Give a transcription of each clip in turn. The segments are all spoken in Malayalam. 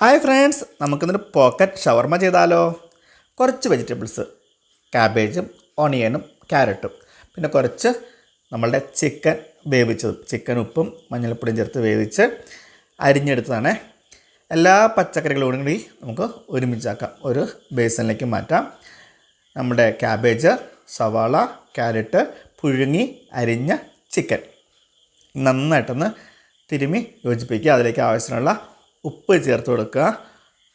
ഹായ് ഫ്രണ്ട്സ് നമുക്കിന്നൊരു പോക്കറ്റ് ഷവർമ ചെയ്താലോ? കുറച്ച് വെജിറ്റബിൾസ് കാബേജും ഓണിയനും ക്യാരറ്റും പിന്നെ കുറച്ച് നമ്മളുടെ ചിക്കൻ വേവിച്ചതും ചിക്കൻ ഉപ്പും മഞ്ഞൾപ്പൊടിയും ചേർത്ത് വേവിച്ച് അരിഞ്ഞെടുത്തതാണ്. എല്ലാ പച്ചക്കറികളും കൂടി നമുക്ക് ഒരുമിച്ചാക്കാം. ഒരു ബേസനിലേക്ക് മാറ്റാം. നമ്മുടെ ക്യാബേജ് സവാള ക്യാരറ്റ് പുഴുങ്ങി അരിഞ്ഞ ചിക്കൻ നന്നായിട്ടൊന്ന് തിരുമി യോജിപ്പിക്കുക. അതിലേക്ക് ആവശ്യമുള്ള ഉപ്പ് ചേർത്ത് കൊടുക്കുക.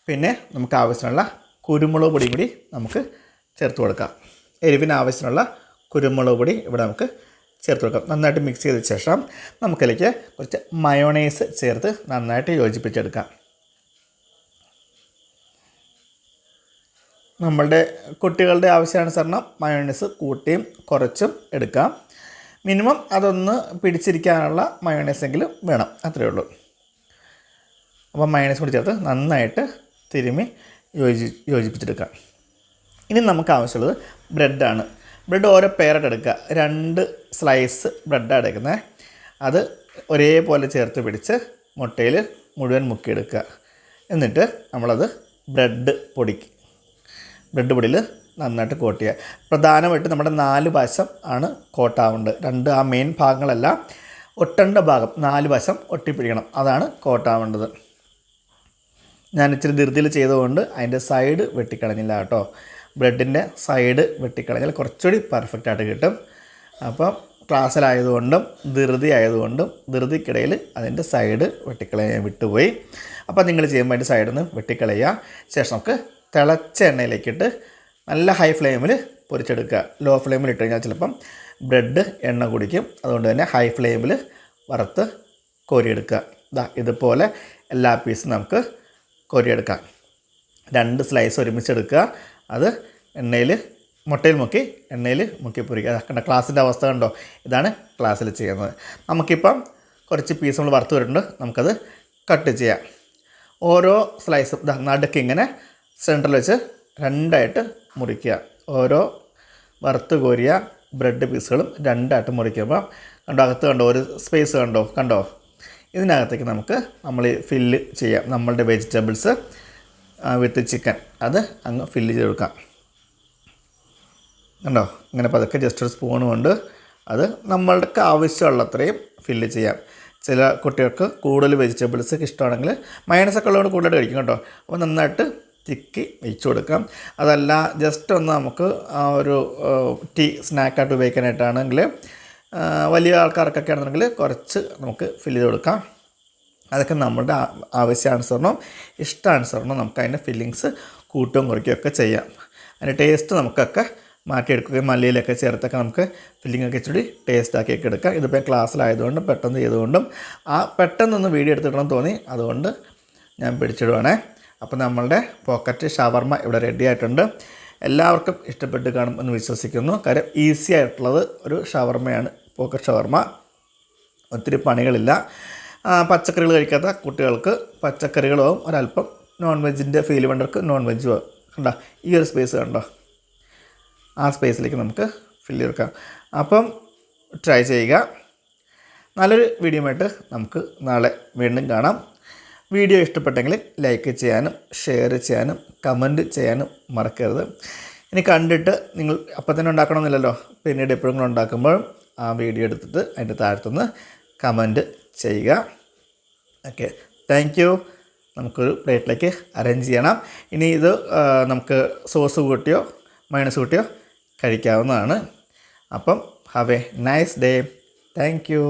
പിന്നെ നമുക്ക് ആവശ്യമുള്ള കുരുമുളക് പൊടിയും കൂടി നമുക്ക് ചേർത്ത് കൊടുക്കാം. എരിവിന് ആവശ്യമുള്ള കുരുമുളക് പൊടി ഇവിടെ നമുക്ക് ചേർത്ത് കൊടുക്കാം. നന്നായിട്ട് മിക്സ് ചെയ്ത ശേഷം നമുക്കതിലേക്ക് കുറച്ച് മയോണൈസ് ചേർത്ത് നന്നായിട്ട് യോജിപ്പിച്ചെടുക്കാം. നമ്മളുടെ കുട്ടികളുടെ ആവശ്യാനുസരണം മയോണൈസ് കൂട്ടിയും കുറച്ചും എടുക്കാം. മിനിമം അതൊന്ന് പിടിച്ചിരിക്കാനുള്ള മയോണൈസ് എങ്കിലും വേണം. അത്രയേ ഉള്ളൂ. അപ്പോൾ മൈനസ് കൂടി ചേർത്ത് നന്നായിട്ട് തിരുമ്മി യോജി യോജിപ്പിച്ചെടുക്കാം. ഇനി നമുക്ക് ആവശ്യമുള്ളത് ബ്രെഡാണ് ബ്രെഡ് ഓരോ പേരായിട്ട് എടുക്കുക. രണ്ട് സ്ലൈസ് ബ്രെഡാണ് എടുക്കുന്നത്. അത് ഒരേപോലെ ചേർത്ത് പിടിച്ച് മുട്ടയിൽ മുഴുവൻ മുക്കിയെടുക്കുക. എന്നിട്ട് നമ്മളത് ബ്രെഡ് പൊടിക്ക് ബ്രെഡ് പൊടിയിൽ നന്നായിട്ട് കോട്ട് ചെയ്യുക. പ്രധാനമായിട്ട് നമ്മുടെ നാല് വശം ആണ് കോട്ടാവേണ്ടത് രണ്ട് ആ മെയിൻ ഭാഗങ്ങളെല്ലാം ഒട്ടേണ്ട ഭാഗം നാല് വശം ഒട്ടിപ്പിടിക്കണം. അതാണ് കോട്ടാവേണ്ടത് ഞാൻ ഇച്ചിരി ധൃതിയിൽ ചെയ്തുകൊണ്ട് അതിന്റെ സൈഡ് വെട്ടിക്കളഞ്ഞില്ല കേട്ടോ. ബ്രെഡിന്റെ സൈഡ് വെട്ടിക്കളഞ്ഞാൽ കുറച്ചുകൂടി പെർഫെക്റ്റ് ആയിട്ട് കിട്ടും. അപ്പം ക്ലാസ്സിലായതുകൊണ്ടും ധൃതി ആയതുകൊണ്ടും ധൃതിക്കിടയിൽ അതിന്റെ സൈഡ് വെട്ടിക്കളയാൻ വിട്ടുപോയി. അപ്പോൾ നിങ്ങൾ ചെയ്യുമ്പോൾ അതിന്റെ സൈഡിൽ നിന്ന് വെട്ടിക്കളയുക. ശേഷം നമുക്ക് തിളച്ച എണ്ണയിലേക്കിട്ട് നല്ല ഹൈ ഫ്ലെയിമിൽ പൊരിച്ചെടുക്കുക. ലോ ഫ്ലെയിമിൽ ഇട്ട് കഴിഞ്ഞാൽ ചിലപ്പം ബ്രെഡ് എണ്ണ കുടിക്കും. അതുകൊണ്ട് തന്നെ ഹൈ ഫ്ലെയിമിൽ വറുത്ത് കോരിയെടുക്കുക. ഇതാ ഇതുപോലെ എല്ലാ പീസും നമുക്ക് കോരിയെടുക്കാം. രണ്ട് സ്ലൈസ് ഒരുമിച്ചെടുക്കുക. അത് എണ്ണയിൽ മുട്ടയിൽ മുക്കി എണ്ണയിൽ മുക്കി പൊരിക്കുക. കണ്ട ക്ലാസ്സിന്റെ അവസ്ഥ കണ്ടോ? ഇതാണ് ക്ലാസ്സിൽ ചെയ്യുന്നത്. നമുക്കിപ്പം കുറച്ച് പീസ് നമ്മൾ വറുത്ത് വരുന്നുണ്ട് നമുക്കത് കട്ട് ചെയ്യാം. ഓരോ സ്ലൈസും നടുക്ക് ഇങ്ങനെ സെന്ററിൽ വെച്ച് രണ്ടായിട്ട് മുറിക്കുക. ഓരോ വറുത്ത് കോരിയ ബ്രെഡ് പീസുകളും രണ്ടായിട്ട് മുറിക്കുക. മുറിക്കുമ്പോൾ കണ്ടോ അകത്ത് കണ്ടോ ഒരു സ്പേസ് കണ്ടോ? കണ്ടോ? ഇതിനകത്തേക്ക് നമുക്ക് നമ്മൾ ഫില്ല് ചെയ്യാം. നമ്മളുടെ വെജിറ്റബിൾസ് വിത്ത് ചിക്കൻ അത് അങ്ങ് ഫില്ല് ചെയ്ത് കൊടുക്കാം കണ്ടോ? ഇങ്ങനെ പതുക്കെ ജസ്റ്റ് ഒരു സ്പൂൺ കൊണ്ട് അത് നമ്മൾക്ക് ആവശ്യമുള്ളത്രയും ഫില്ല് ചെയ്യാം. ചില കുട്ടികൾക്ക് കൂടുതൽ വെജിറ്റബിൾസ് ഇഷ്ടമാണെങ്കിൽ മയണസൊക്കെ ഉള്ളതുകൊണ്ട് കൂടുതലായിട്ട് കഴിക്കും കേട്ടോ. അപ്പോൾ നന്നായിട്ട് തിക്കി വെച്ച് കൊടുക്കാം. അതല്ല ജസ്റ്റ് ഒന്ന് നമുക്ക് ആ ഒരു ടീ സ്നാക്കായിട്ട് ഉപയോഗിക്കാനായിട്ടാണെങ്കിൽ വലിയ ആൾക്കാർക്കൊക്കെ ആണെന്നുണ്ടെങ്കിൽ കുറച്ച് നമുക്ക് ഫിൽ ചെയ്ത് കൊടുക്കാം. അതൊക്കെ നമ്മുടെ ആവശ്യാനുസരണം ഇഷ്ടാനുസരണം നമുക്ക് അതിന്റെ ഫില്ലിങ്സ് കൂട്ടുകയും കുറയ്ക്കുകയൊക്കെ ചെയ്യാം. അതിന്റെ ടേസ്റ്റ് നമുക്കൊക്കെ മാറ്റിയെടുക്കുകയും മല്ലിയിലൊക്കെ ചേർത്തൊക്കെ നമുക്ക് ഫില്ലിംഗ് ഒക്കെ ഇച്ചിരി ടേസ്റ്റ് ആക്കിയൊക്കെ എടുക്കാം. ഇതിപ്പോൾ ക്ലാസ്സിലായതുകൊണ്ട് പെട്ടെന്ന് ചെയ്തുകൊണ്ടും ആ പെട്ടെന്നൊന്ന് വീഡിയോ എടുത്തിടണം തോന്നി. അതുകൊണ്ട് ഞാൻ പിടിച്ചിടുവാണേ. അപ്പോൾ നമ്മളുടെ പോക്കറ്റ് ഷവർമ ഇവിടെ റെഡി ആയിട്ടുണ്ട്. എല്ലാവർക്കും ഇഷ്ടപ്പെട്ട് കാണും എന്ന് വിശ്വസിക്കുന്നു. കാര്യം ഈസി ആയിട്ടുള്ളത് ഒരു ഷവർമയാണ്. പോക്കറ്റ് ഷവർമ്മ ഒത്തിരി പണികളില്ല. പച്ചക്കറികൾ കഴിക്കാത്ത കുട്ടികൾക്ക് പച്ചക്കറികളും ഒരല്പം നോൺ വെജിന്റെ ഫീൽ വേണ്ടവർക്ക് നോൺ വെജ് കണ്ടോ? ഈ ഒരു സ്പേസ് കണ്ടോ? ആ സ്പേസിലേക്ക് നമുക്ക് ഫില്ല് ചെയ്തെടുക്കാം. അപ്പം ട്രൈ ചെയ്യുക. നല്ലൊരു വീഡിയോ ആയിട്ട് നമുക്ക് നാളെ വീണ്ടും കാണാം. വീഡിയോ ഇഷ്ടപ്പെട്ടെങ്കിൽ ലൈക്ക് ചെയ്യാനും ഷെയർ ചെയ്യാനും കമന്റ് ചെയ്യാനും മറക്കരുത്. ഇനി കണ്ടിട്ട് നിങ്ങൾ അപ്പം തന്നെ ഉണ്ടാക്കണമെന്നില്ലല്ലോ പിന്നീട് എപ്പോഴെങ്കിലും ഉണ്ടാക്കുമ്പോഴും ആ വീഡിയോ എടുത്തിട്ട് അതിന്റെ താഴത്തുനിന്ന് കമന്റ് ചെയ്യുക. ഓക്കെ. താങ്ക് യു നമുക്കൊരു പ്ലേറ്റിലേക്ക് അറേഞ്ച് ചെയ്യണം. ഇനി ഇത് നമുക്ക് സോസ് കൂട്ടിയോ മൈനസ് കൂട്ടിയോ കഴിക്കാവുന്നതാണ്. അപ്പം have a nice day thank you